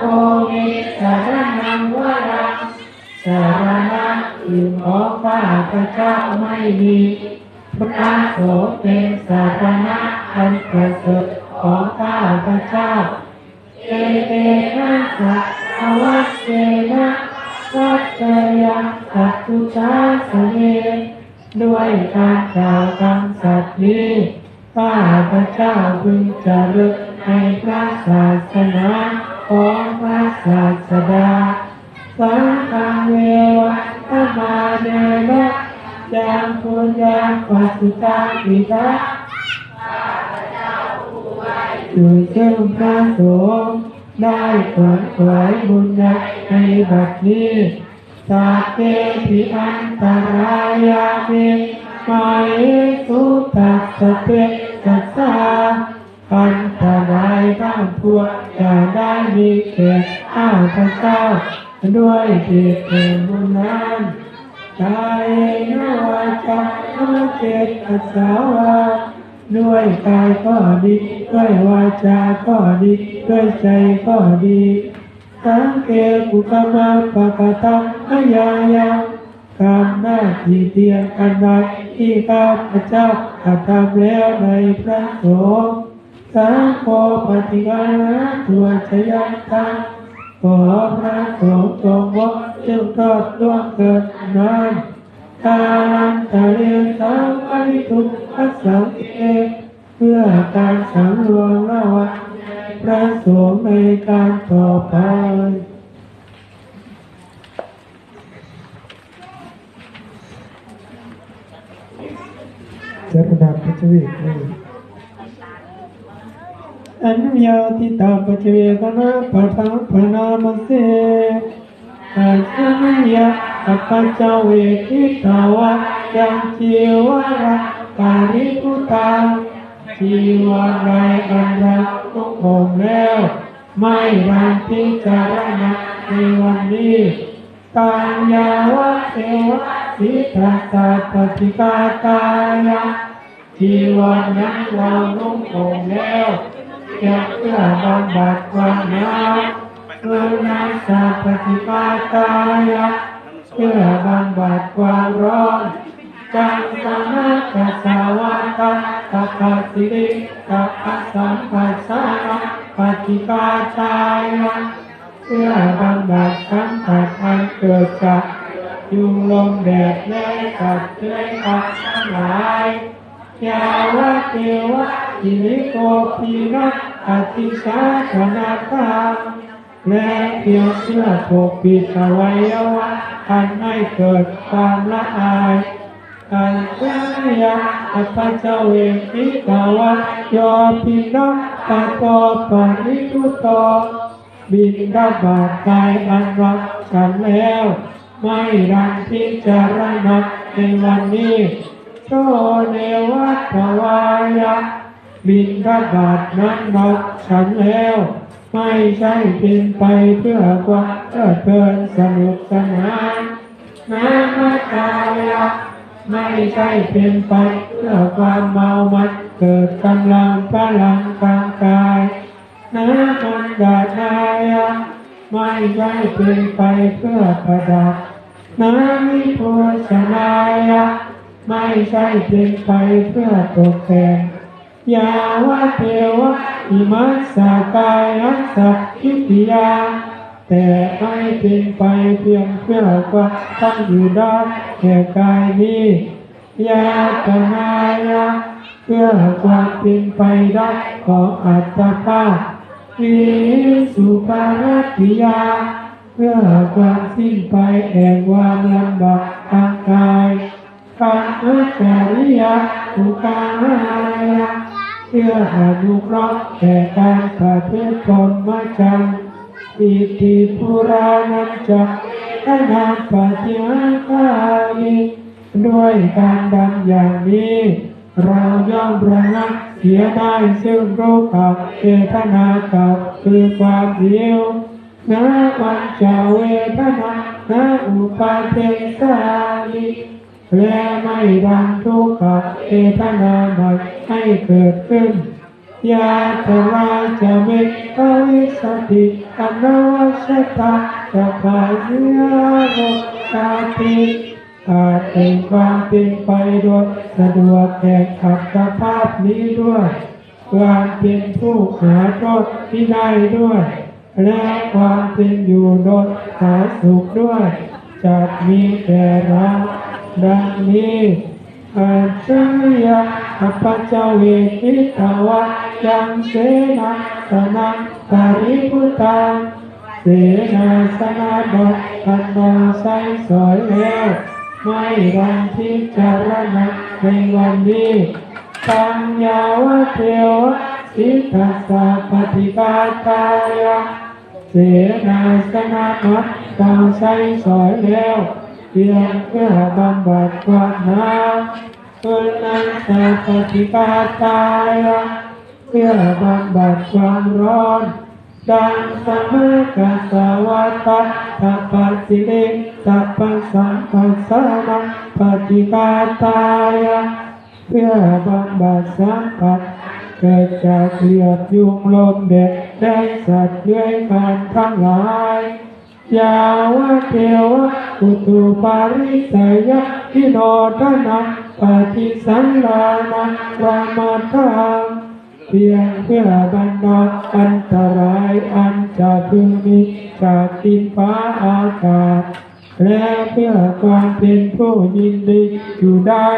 โฆมิสารนังวรังสารณะอื่นของข้าพระเจ้าไม่มีพระสงฆ์เป็นสารณะอันประเสริฐของข้าพระเจ้าเอเตนะสะอวัสเสนะวัจจยังสัตตุชาสเนด้วยการกล่าวคำสัตย์นี้ข้าพระเจ้าพึงจะรึก ในพระศาสนาของพระศาสดา สังฆังเววัตมาเนนะยังปุญญาปัสสิตังปิทะอยู่ซึ่งพระสงฆ์ได้ขวนขวายบุญใหญ่ในบัดนี้สาเกปิอันตรายามิมาเอสุตัสสะเตสัสสาอัน ตรายบ้านพวกจะได้มีแก่ข้าพระเจ้า ด้วยเหตุแห่งบุญนั้นกายนวาจาเจตอัสาวาด้วยกายก็ดี ด้วยวาจาก็ดี ด้วยใจก็ดีสังเกตุกรรมปะกะตังอายายังการหน้าที่เตียงกันใดที่ข้าพระเจ้ากระทำแล้วในพระสงฆ์ สังโฆปฏิกานะตัวชยันตังขอพระสงฆ์ทรงวดจึงทอดล่วงเกิดนานทานันตะเรียนสังปริทุกขสังเกเพื่อการสังรวมระวังพระสงฆ์ในการต่อไปเจรดาปัจวิกนี่อนุญาติตาปัจเวกนะปะทังพนามเสอาสนุ ยะอัปปจเวทิตาวะยังจีวระการิพุตาจีวรไรอันรักทุกองแล้ว ไม่รันพิจารณาในวันนี้ตัญญาวะเทวะสิทธัสสะปฏิกาตายะจีวันนั้นเรานุ่งห่มแล้ว จะเพื่อบำบัดความหนาวเพื่อนาสาปฏิปาตายะเพื่อบำบัดความร้อนจังสนะกัสสาวะตะตัปสิริตัปะสัมปัสสะปฏิปาตายะเพื่อบำบัดสัมผัสอันเกิดจากยุงลมแดดและกัดเชื้อกัดทั้งหลายยาวะ เทวะอิริโกพีนะอธิสาสนาคาและเพียงเสื้อปกปิดอวัยวะอันให้เกิดความละอายอันเพื่อยะอัปจเวกิตาวะโยปินะปะโตปะนิทุโตบินดาบาตกายอันรักกันแล้ว ไม่รังพิจารณาในวันนี้ โชเนวัตวายะบินทบาทนั้นรักฉันแล้ว ไม่ใช่เป็นไปเพื่อความเพลิดเพลินสนุกสนานนามาตายะไม่ใช่เป็นไปเพื่อความเมามันเกิดกำลังพลังทางกายนามันดาทายะไม่ใช่เป็นไปเพื่อประดับนามิโพชนายะ ไม่ใช่เป็นไปเพื่อตกแต่งยาวะเทวะอิมัสสกายรัสสะทิฏฐิยา แต่ไม่เป็นไปเพียงเพื่อความตั้งอยู่ด้แก่กายนี้ยาตนายะเพื่อความเป็นไปได้ของอัตภาพวิสุปารัติยา เพื่อความสิ้นไปแห่งความลำบากทางกาย ปัจจาริยะอุกายะเพื่ออนุเคราะห์แก่การประพฤติพรมจรรย์อิติปุรานันจะทนาปฏิมาคามิด้วยการดังอย่างนี้ เราย่อมระงับเสียได้ซึ่งโรคกับเวทนากับคือความหิวนาวันจะเวทนานาอุปาเทสานิ และไม่ดังทุกขเอทนาใดให้เกิดขึ้นยาตราจะเมตวิสติอนวัชตาจะพายเรือโมกาติอาจเป็นความเป็นไปโดยสะดวกแก่ขับสภาพนี้ด้วยความเป็นผู้หาโทษที่ได้ด้วย และความเป็นอยู่โดยผาสุขด้วยจะมีแก่เรา ดังนี้อาจยะข้าพเจ้าเวทิตาวะยังเสนาสนะปาริพุตังเสนาสนะบทกันนองใสสอยแล้วไม่รังพิจารณาในวันนี้ปัญญาวะเทวะสิทัสสะปฏิกาตายะเสนาสนะมัดกางใช้สอยแล้ว เพียงเพื่บำบัดความหนาวเพื่อนั้นแต่ปฏิกาตายเพื่อบำบัดความร้อนดังสมัยกสวัตตะทัพพสิเลสัพพสัมปัสสะนังปฏิกาตายเพื่อบำบัดสัมผัสเกิดจากเกลียดยุงลมเด็ดและสัตว์เลื้อยคานทั้งหลาย ยาวะเทวะอุตุปาริสยะทิโนทนะปฏิสังลานะรามาทังเพียงเพื่อบรรดาอันตรายอันจะพึงมีจากดินฟ้าอากาศและเพื่อความเป็นผู้ยินดีอยู่ได้